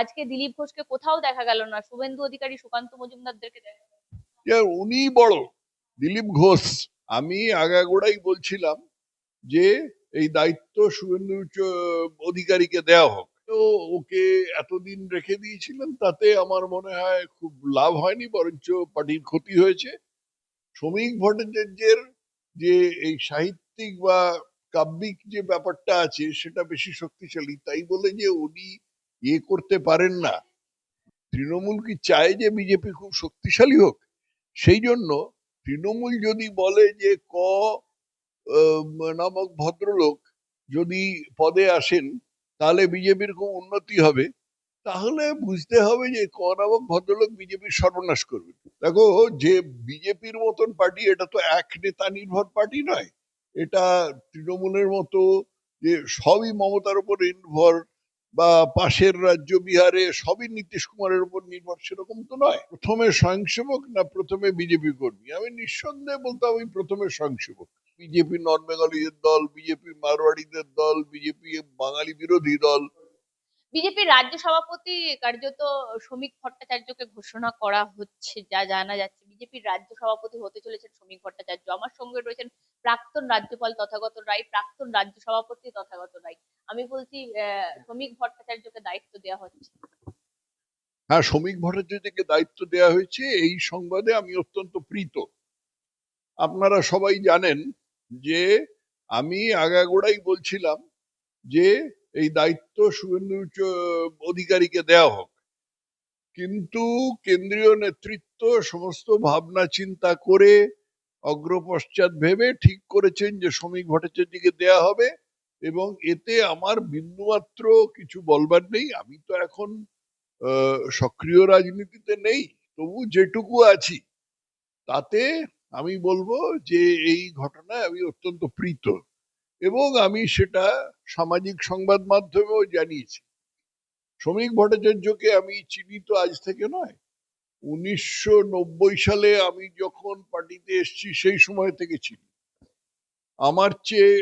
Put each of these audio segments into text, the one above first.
আজকে দিলীপ ঘোষকে কোথাও দেখা গেল না। শুভেন্দু অধিকারী সুকান্ত মজুমদারদেরকে দেখা উনি বড়, দিলীপ ঘোষ। আমি আগাগোড়াই বলছিলাম যে এই দায়িত্ব শুভেন্দু অধিকারীকে দেওয়া হোক। তো ওকে এতদিন রেখে দিয়েছিলেন, তাতে আমার মনে হয় খুব লাভ হয়নি, বরঞ্চ পার্টির ক্ষতি হয়েছে। শ্রমিক ভট্টাচার্যের যে এই সাহিত্যিক বা কাব্যিক যে ব্যাপারটা আছে, সেটা বেশি শক্তিশালী। তাই বলে যে উনি ইয়ে করতে পারেন না। তৃণমূল কি চায় যে বিজেপি খুব শক্তিশালী হোক? সেই জন্য তৃণমূল যদি বলে যে ক নামক ভদ্রলোক যদি পদে আসেন, তাহলে বিজেপির খুব উন্নতি হবে। তাহলে বুঝতে হবে যে ক নামক ভদ্রলোক বিজেপির সর্বনাশ করবে। দেখো, যে বিজেপির মতন পার্টি, এটা তো এক নেতা নির্ভর পার্টি নয়। এটা তৃণমূলের মতো যে সবই মমতার উপর নির্ভর বা পাশের রাজ্য বিহারে সবই নীতিশ কুমারের উপর নির্ভর, সেরকম তো নয়। প্রথমে স্বয়ংসেবক না প্রথমে বিজেপি কর্মী? আমি নিঃসন্দেহে বলতাম আমি প্রথমে স্বয়ংসেবক। বিজেপি নন বেঙ্গলিদের দল, বিজেপি মারোয়াড়িদের দল, বিজেপি বাঙালি বিরোধী দল। বিজেপির রাজ্য সভাপতি কার্যত শ্রমিক ভট্টাচার্যকে ঘোষণা করা হচ্ছে, যা জানা যাচ্ছে। বিজেপির রাজ্য সভাপতি হতে চলেছেন শ্রমিক ভট্টাচার্য। আমার সঙ্গে রয়েছেন প্রাক্তন রাজ্যপাল তথাগত রায়, প্রাক্তন রাজ্য সভাপতি তথাগত রায়। আমি বলছি শ্রমিক ভট্টাচার্যকে দায়িত্ব দেওয়া হচ্ছে। হ্যাঁ শ্রমিক ভট্টাচার্যকে দায়িত্ব দেওয়া হয়েছে এই সংবাদে আমি অত্যন্ত প্রীত। আপনারা সবাই জানেন যে আমি আগাগোড়াই বলছিলাম যে এই দায়িত্ব শুভেন্দু অধিকারীকে দেওয়া হোক। কিন্তু কেন্দ্রীয় নেতৃত্ব সমস্ত ভাবনা চিন্তা করে অগ্রপশ্চাৎ ভেবে ঠিক করেছেন যে শ্রমিক ভট্টাচার্যকে দেয়া হবে এবং এতে আমার বিন্দুমাত্র কিছু বলবার নেই। আমি তো এখন সক্রিয় রাজনীতিতে নেই, তবু যেটুকু আছি। তাতে আমি বলব যে এই ঘটনায় আমি অত্যন্ত প্রীত এবং আমি সেটা সামাজিক সংবাদ মাধ্যমেও জানিয়েছি। শ্রমিক ভট্টাচার্যকে আমি চিনি তো আজ থেকে নয়। উনিশশো সালে আমি যখন পার্টিতে এসেছি, সেই সময় থেকে চিনি। আমার চেয়ে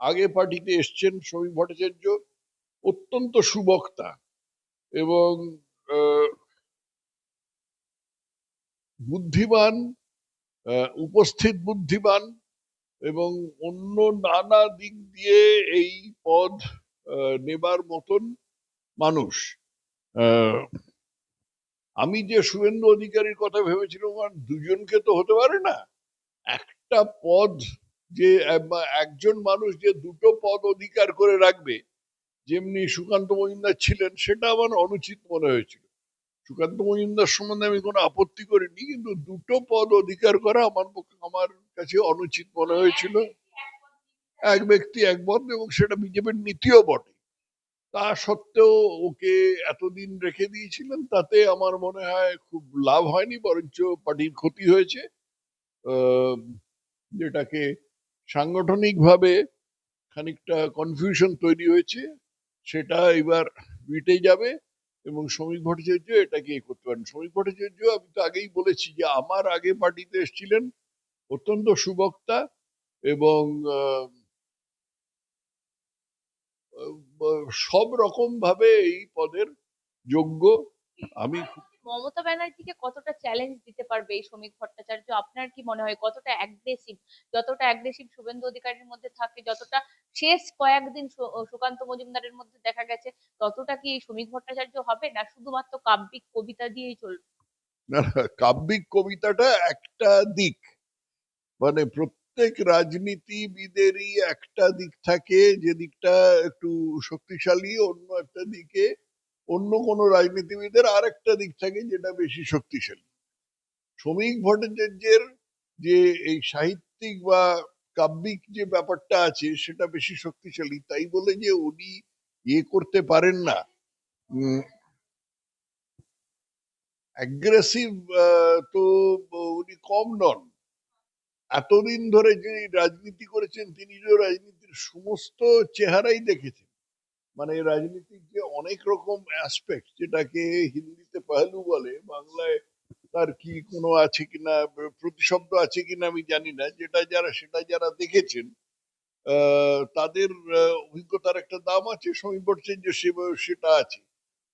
আগে পার্টিতে এসছেন শ্রমিক ভট্টাচার্য অত্যন্ত সুবক্তা এবং বুদ্ধিমান উপস্থিত বুদ্ধিমান এবং অন্য নানা দিক দিয়ে এই পদ নেবার মতন মানুষ। আমি যে শুভেন্দু অধিকারীর কথা ভেবেছিলাম, আর দুজনকে তো হতে পারে না। একটা পদ যে একজন মানুষ যে দুটো পদ অধিকার করে রাখবে, যেমনি সুকান্ত মজুমদার ছিলেন, সেটা আমার অনুচিত মনে হয়েছিল। সুকান্ত মজুমদার সম্বন্ধে আমি কোনো আপত্তি করিনি, কিন্তু দুটো পদ অধিকার করা আমার পক্ষে, আমার কাছে অনুচিত মনে হয়েছিল। এক ব্যক্তি এক পদ এবং সেটা বিজেপির নীতিও বটে। তা সত্ত্বেও ওকে এতদিন রেখে দিয়েছিলেন তাতে আমার মনে হয় খুব লাভ হয়নি, বরঞ্চ পার্টির ক্ষতি হয়েছে। যেটাকে সাংগঠনিকভাবে খানিকটা কনফিউশন তৈরি হয়েছে, সেটা এবার মিটে যাবে এবং শ্রমিক ভট্টাচার্য এটাকে এ করতে পারেন। শ্রমিক ভট্টাচার্য, আমি তো আগেই বলেছি যে আমার আগে পার্টিতে এসেছিলেন অত্যন্ত সুবক্তা এবং সব রকম ভাবে এই পদের যোগ্য আমি মমতা ব্যানার্জিকে কতটা চ্যালেঞ্জ দিতে পারবে এই শ্রমিক ভট্টাচার্য? আপনার কি মনে হয় কতটা অ্যাগ্রেসিভ যতটা অ্যাগ্রেসিভ শুভেন্দু অধিকারীর মধ্যে থাকে যতটা শেষ কয়েকদিন সুকান্ত মজুমদারের মধ্যে দেখা গেছে ততটা কি এই শ্রমিক ভট্টাচার্য হবে না শুধুমাত্র কাব্যিক কবিতা দিয়েই চলবে? না না, কাব্যিক কবিতাটা একটা দিক। মানে প্রত্যেক রাজনীতিবিদেরই একটা দিক থাকে, যে দিকটা একটু শক্তিশালী, অন্য একটা দিকে অন্য কোনো রাজনীতিবিদের আর একটা দিক থাকে যেটা বেশি শক্তিশালী। শ্রমিক ভট্টাচার্যের যে এই সাহিত্যিক বা কাব্যিক যে ব্যাপারটা আছে সেটা বেশি শক্তিশালী, তাই বলে যে উনি ইয়ে করতে পারেন না। অ্যাগ্রেসিভ তো উনি কম নন। এতদিন ধরে যে রাজনীতি করেছেন, তিনি যে রাজনীতির সমস্ত চেহারাই দেখেছেন। মানে রাজনীতির যে অনেক রকম অ্যাসপেক্ট যেটাকে হিন্দিতে পাহলু বলে, বাংলায় তার কি কোনো আছে কিনা, প্রতিশব্দ আছে কিনা আমি জানি না। যেটা যারা, সেটা যারা দেখেছেন তাদের অভিজ্ঞতার একটা দাম আছে সমীপর্ষের যে সে- সেটা আছে।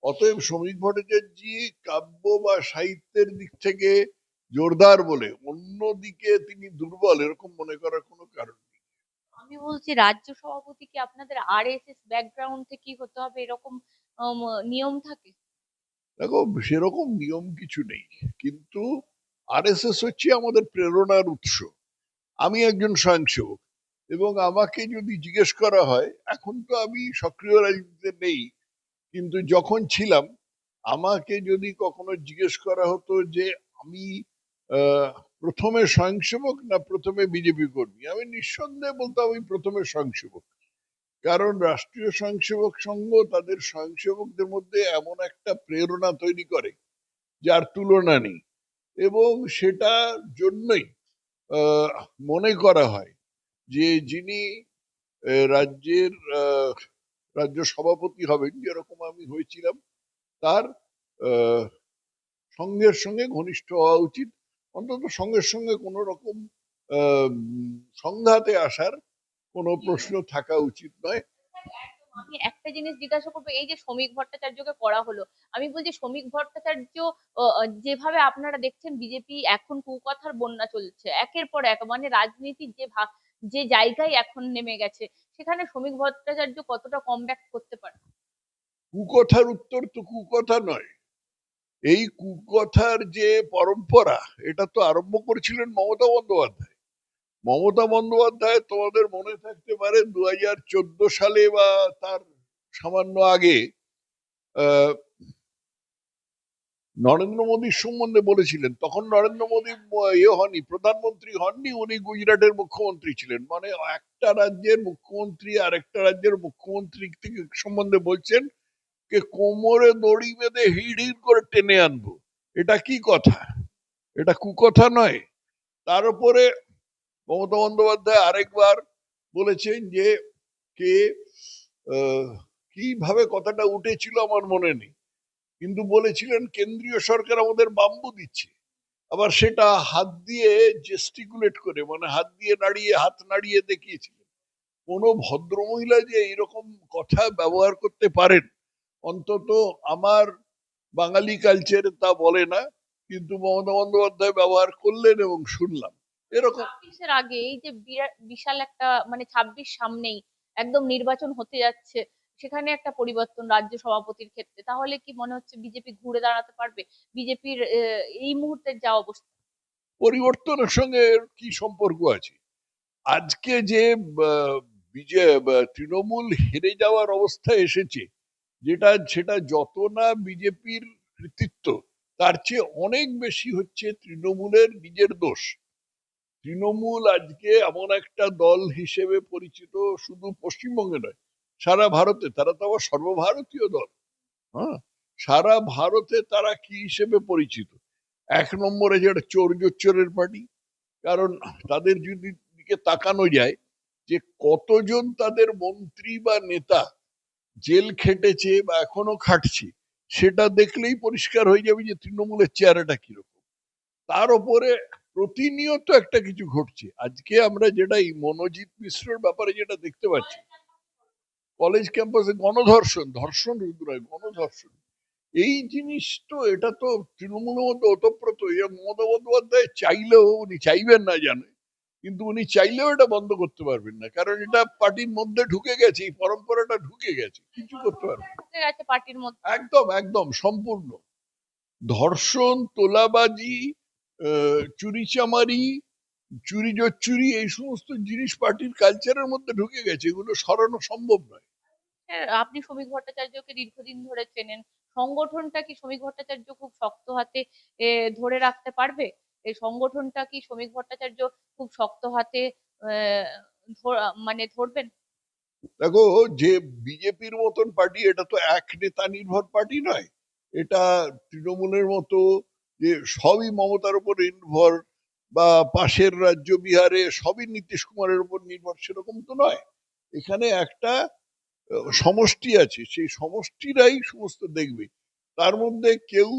অতএব শ্রমিক ভট্টাচার্যি কাব্য বা সাহিত্যের দিক থেকে জোরদার বলে অন্যদিকে তিনি দুর্বল এরকম মনে করার কোনো কারণ নেই। আমি বলছি রাজ্য সভাপতি কি আপনাদের আরএসএস ব্যাকগ্রাউন্ড থেকে হতে হবে? এরকম নিয়ম থাকে? দেখো সেরকম নিয়ম কিছু নেই। কিন্তু আরএসএস হচ্ছে আমাদের প্রেরণার উৎস। আমি একজন স্বয়ংসেবক এবং আমাকে যদি জিজ্ঞেস করা হয় এখন তো আমি সক্রিয় রাজনীতিতে নেই কিন্তু যখন ছিলাম আমাকে যদি কখনো জিজ্ঞেস করা হতো যে আমি প্রথমে স্বয়ংসেবক না প্রথমে বিজেপি কর্মী? আমি নিঃসন্দেহে বলতাম আমি প্রথমে স্বয়ংসেবক। কারণ রাষ্ট্রীয় স্বয়ংসেবক সংঘ তাদের স্বয়ংসেবকদের মধ্যে এমন একটা প্রেরণা তৈরি করে, যার তুলনা নেই। এবং সেটার জন্যই মনে করা হয় যে যিনি রাজ্যের রাজ্য সভাপতি হবেন, যেরকম আমি হয়েছিলাম, তার সঙ্গের সঙ্গে ঘনিষ্ঠ হওয়া উচিত। অন্তত সঙ্গে সঙ্গে কোনো রকম সংঘাতে আসার কোনো প্রশ্ন থাকা উচিত নয়। আমি একটা জিনিস জিজ্ঞাসা করব এই যে শ্রমিক ভট্টাচার্যকে করা হলো আমি বলছি শ্রমিক ভট্টাচার্য যেভাবে আপনারা দেখছেন বিজেপি এখন কুকথার বন্যা চলছে একের পর এক মানে রাজনীতির যে ভাগ যে জায়গায় এখন নেমে গেছে সেখানে শ্রমিক ভট্টাচার্য কতটা কম করতে পারে কুকথার উত্তর তো কুকথা নয়। এই কুকথার যে পরম্পরা, এটা তো আরম্ভ করেছিলেন মমতা বন্দ্যোপাধ্যায়। মমতা বন্দ্যোপাধ্যায় তোমাদের মনে থাকতে পারে দু হাজার চোদ্দ সালে বা তার সামান্য আগে নরেন্দ্র মোদীর সম্বন্ধে বলেছিলেন। তখন নরেন্দ্র মোদী ইয়ে হননি, প্রধানমন্ত্রী হননি, উনি গুজরাটের মুখ্যমন্ত্রী ছিলেন। মানে একটা রাজ্যের মুখ্যমন্ত্রী আর একটা রাজ্যের মুখ্যমন্ত্রী থেকে সম্বন্ধে বলছেন কে কোমরে দড়ি বেঁধে হিড় হিড় করে টেনে আনব। এটা কি কথা? এটা কুকথা নয়। তার উপরে মমতা বন্দ্যোপাধ্যায় আরেকবার বলেছেন যে, কে কীভাবে কথাটা উঠেছিল আমার মনে নেই। কিন্তু বলেছিলেন, কেন্দ্রীয় সরকার আমাদের বাম্বু দিচ্ছে। আবার সেটা হাত দিয়ে জেস্টিকুলেট করে মানে হাত দিয়ে নাড়িয়ে, হাত নাড়িয়ে দেখিয়েছিলেন। কোনো ভদ্রমহিলা যে এরকম কথা ব্যবহার করতে পারেন অন্তত আমার বাঙালি কালচারে তা বলে না কিন্তু মমতা বন্দ্যোপাধ্যায় ব্যবহার করলেন এবং শুনলাম। এরকম আগে এই যে বিশাল একটা মানে ছাব্বিশ সামনেই একদম নির্বাচন হতে যাচ্ছে সেখানে একটা পরিবর্তন রাজ্য সভাপতির ক্ষেত্রে তাহলে কি মনে হচ্ছে বিজেপি ঘুরে দাঁড়াতে পারবে? বিজেপির এই মুহূর্তের যা অবস্থা? পরিবর্তনের সঙ্গে কি সম্পর্ক আছে? আজকে যে বিজয় তৃণমূল হেরে যাওয়ার অবস্থা এসেছে যেটা, সেটা যত না বিজেপির কৃতিত্ব তার চেয়ে অনেক বেশি হচ্ছে তৃণমূলের নিজের দোষ। তৃণমূল আজকে এমন একটা দল হিসেবে পরিচিত শুধু পশ্চিমবঙ্গে নয়, সারা ভারতে, তারা তো আবার সর্বভারতীয় দল। হ্যাঁ সারা ভারতে তারা কি হিসেবে পরিচিত? এক নম্বরে যেটা চোর জোচ্চোরের পার্টি, কারণ তাদের যদি দিকে তাকানো যায় যে কতজন তাদের মন্ত্রী বা নেতা জেল খেটেছে বা এখনও খাটছে, সেটা দেখলেই পরিষ্কার হয়ে যাবে যে তৃণমূলের চেহারাটা কীরকম। তার উপরে প্রতিনিয়ত একটা কিছু ঘটছে। আজকে আমরা যেটা এই মনোজিৎ মিশ্রর ব্যাপারে যেটা দেখতে পাচ্ছি, কলেজ ক্যাম্পাসে গণধর্ষণ, ধর্ষণ নয় গণধর্ষণ। এই জিনিস তো, এটা তো তৃণমূলের মধ্যে ওতপ্রোত। মমতা বন্দ্যোপাধ্যায় চাইলেও উনি চাইবেন না জানে। কিন্তু উনি চাইলেও এটা বন্ধ করতে পারবেন না। কারণ এটা পার্টির মধ্যে ঢুকে গেছে এই পরম্পরাটা ঢুকে গেছে। কিছু করতে পারবে না। ঢুকে পার্টির মধ্যে। একদম একদম সম্পূর্ণ। ধর্ষণ তোলাবাজি চুরিচামারি চুরি জোচ্চুরি এই সমস্ত জিনিস পার্টির কালচারের মধ্যে ঢুকে গেছে। এগুলো সরানো সম্ভব নয়। হ্যাঁ, আপনি শ্রমিক ভট্টাচার্যকে দীর্ঘদিন ধরে চেনেন। সংগঠনটা কি শ্রমিক ভট্টাচার্য খুব শক্ত হাতে ধরে রাখতে পারবে? এই সংগঠনটা কি শ্রমিক ভট্টাচার্য খুব শক্ত হাতে মানে ধরবেন? দেখো, যে বিজেপির মতন পার্টি, এটা তো এক নেতা নির্ভর পার্টি নয়। এটা তৃণমূলের মতো যে সবই মমতার উপর নির্ভর বা পাশের রাজ্য বিহারে সবই নীতিশ কুমারের উপর নির্ভর, সেরকম তো নয়। এখানে একটা সমষ্টি আছে। সেই সমষ্টিরাই সমস্ত দেখবে। তার মধ্যে কেউ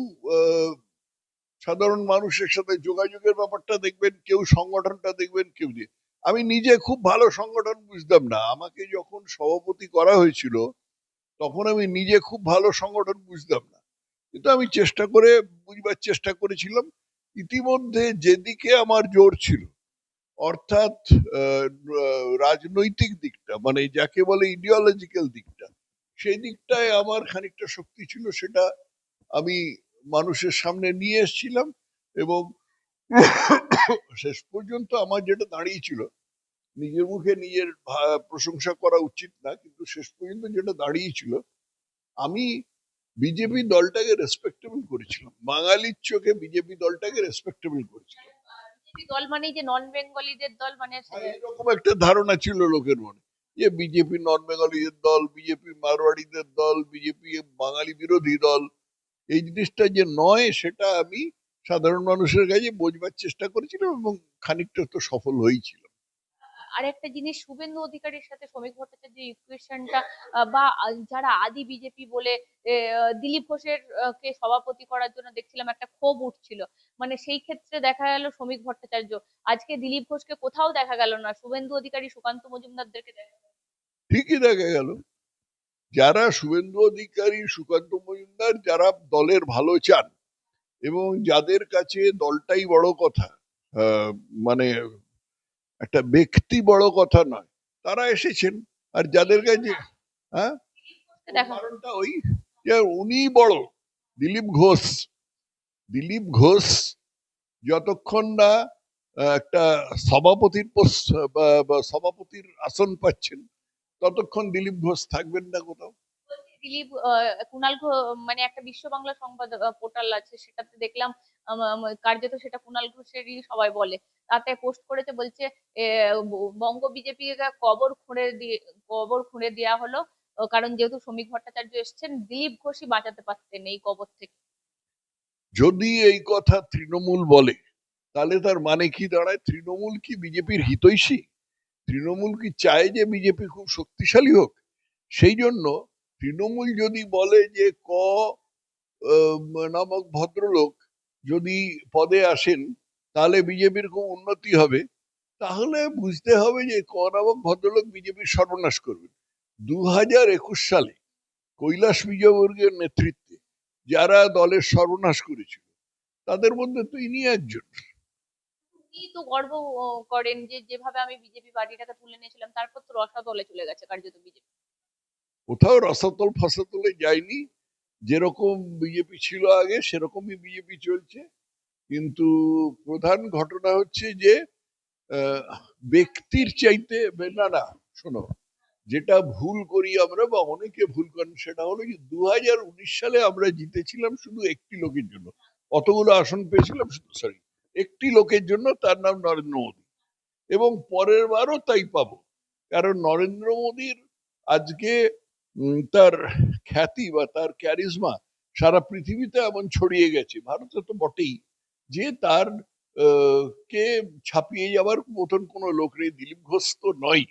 সাধারণ মানুষের সাথে যোগাযোগের ব্যাপারটা দেখবেন, কেউ সংগঠনটা দেখবেন, কেউ দিয়ে আমি নিজে খুব ভালো সংগঠন বুঝতাম না। আমাকে যখন সভাপতি করা হয়েছিল, তখন আমি নিজে খুব ভালো সংগঠন বুঝতাম না। কিন্তু আমি চেষ্টা করে বুঝবার চেষ্টা করেছিলাম। ইতিমধ্যে যেদিকে আমার জোর ছিল, অর্থাৎ রাজনৈতিক দিকটা মানে যাকে বলে ইডিওলজিক্যাল দিকটা, সেই দিকটায় আমার খানিকটা শক্তি ছিল, সেটা আমি মানুষের সামনে নিয়ে এসেছিলাম এবং শেষ পর্যন্ত আমার যেটা দাঁড়িয়েছিল নিজের মুখে নিজের প্রশংসা করা উচিত না কিন্তু শেষ পর্যন্ত যেটা দাঁড়িয়েছিল আমি বিজেপি দলটাকে রেসপেক্টেবল করেছিলাম। বাঙালির চোখে বিজেপি দলটাকে রেসপেক্টেবল করেছিলাম। দল মানেই যে নন বেঙ্গলিদের দল মানে এরকম একটা ধারণা ছিল লোকের মনে যে বিজেপি নন বেঙ্গলিদের দল বিজেপি মারোয়াড়িদের দল বিজেপি বাঙালি বিরোধী দল এই জিনিসটা যে নয় সেটা আমি সাধারণ মানুষের কাছে বোঝবার চেষ্টা করেছিলাম এবং খানিকটা তো সফল হয়েছিল আরেকটা জিনিস শুভেন্দু অধিকারীর সাথে শ্রমিক ভট্টাচার্য ইকুয়েশনটা বা যারা আদি বিজেপি বলে দিলীপ ঘোষের কে সভাপতি করার জন্য দেখছিলাম একটা ক্ষোভ উঠছিল। মানে সেই ক্ষেত্রে দেখা গেল শ্রমিক ভট্টাচার্য আজকে দিলীপ ঘোষকে কোথাও দেখা গেল না শুভেন্দু অধিকারী সুকান্ত মজুমদারদেরকে দেখা গেল। ঠিকই দেখা গেল। যারা শুভেন্দু অধিকারী সুকান্ত মজুমদার যারা দলের ভালো চান এবং যাদের কাছে দলটাই বড় কথা মানে একটা ব্যক্তি বড় কথা নয় তারা এসেছেন। আর যাদের কাছে হ্যাঁ? কারণটা ওই যে উনি বড় দিলীপ ঘোষ। দিলীপ ঘোষ যতক্ষণ না একটা সভাপতির সভাপতির আসন পাচ্ছেন ততক্ষণ দিলীপ ঘোষ থাকবেন না কোথাও? দিলীপ কুণাল মানে একটা বিশ্ব বাংলা সংবাদ পোর্টাল আছে সেটাতে দেখলাম কার্যত সেটা কুণাল ঘোষেরই সবাই বলে। তাতে পোস্ট করেছে বলছে বঙ্গ বিজেপি কবর খুঁড়ে দিয়ে কবর খুঁড়ে দেওয়া হলো কারণ যেহেতু শ্রমিক ভট্টাচার্য এসেছেন দিলীপ ঘোষই বাঁচাতে পারতেন এই কবর থেকে। যদি এই কথা তৃণমূল বলে তাহলে তার মানে কি দাঁড়ায়? তৃণমূল কি বিজেপির হিতৈষী? তৃণমূল কি চায় যে বিজেপি খুব শক্তিশালী হোক? সেই জন্য তৃণমূল যদি বলে যে ক নামক ভদ্রলোক যদি পদে আসেন, তাহলে বিজেপির খুব উন্নতি হবে। তাহলে বুঝতে হবে যে ক নামক ভদ্রলোক বিজেপির সর্বনাশ করবেন দু হাজার একুশ সালে কৈলাস বিজয়বর্গের নেতৃত্বে যারা দলের সর্বনাশ করেছিল, তাদের মধ্যে তো ইনি একজন। উনি তো গর্ব করেন যে যেভাবে আমি বিজেপি পার্টিটাকে তুলে নিয়েছিলাম, তারপর তো রসাতলে চলে গেছে কার্যত বিজেপি। কোথাও রসাতল ফসাতলে যায়নি। যেরকম বিজেপি ছিল আগে, সেরকমই বিজেপি চলছে। কিন্তু প্রধান ঘটনা হচ্ছে যে ব্যক্তির চাইতে না না, শোনো, যেটা ভুল করি আমরা বা অনেকে ভুল করেন, সেটা হলো যে দু সালে আমরা জিতেছিলাম শুধু একটি লোকের জন্য। অতগুলো আসন পেয়েছিলাম শুধু সরি একটি লোকের জন্য তার নাম নরেন্দ্র মোদী। এবং পরের বারও তাই পাবো। কারণ নরেন্দ্র মোদীর আজকে তার খ্যাতি বা তার ক্যারিজমা সারা পৃথিবীতে এমন ছড়িয়ে গেছে। ভারতে তো বটেই যে তার কে ছাপিয়ে যাওয়ার মতন কোনো লোক নেই, দিলীপ ঘোষ তো নয়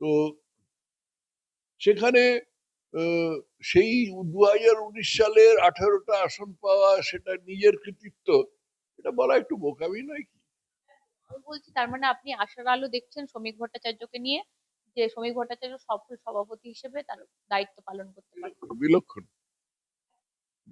তো সেখানে সেই দু হাজার উনিশ সালের আঠারোটা আসন পাওয়া সেটা নিজের কৃতিত্ব। এটা বলা একটু বোকামি নয় কি? আমি বলছি তার মানে আপনি আশার আলো দেখছেন শ্রমিক ভট্টাচার্যকে নিয়ে যে শ্রমিক ভট্টাচার্য সফল সভাপতি হিসেবে তার দায়িত্ব পালন করতে পারবে বিলক্ষণ।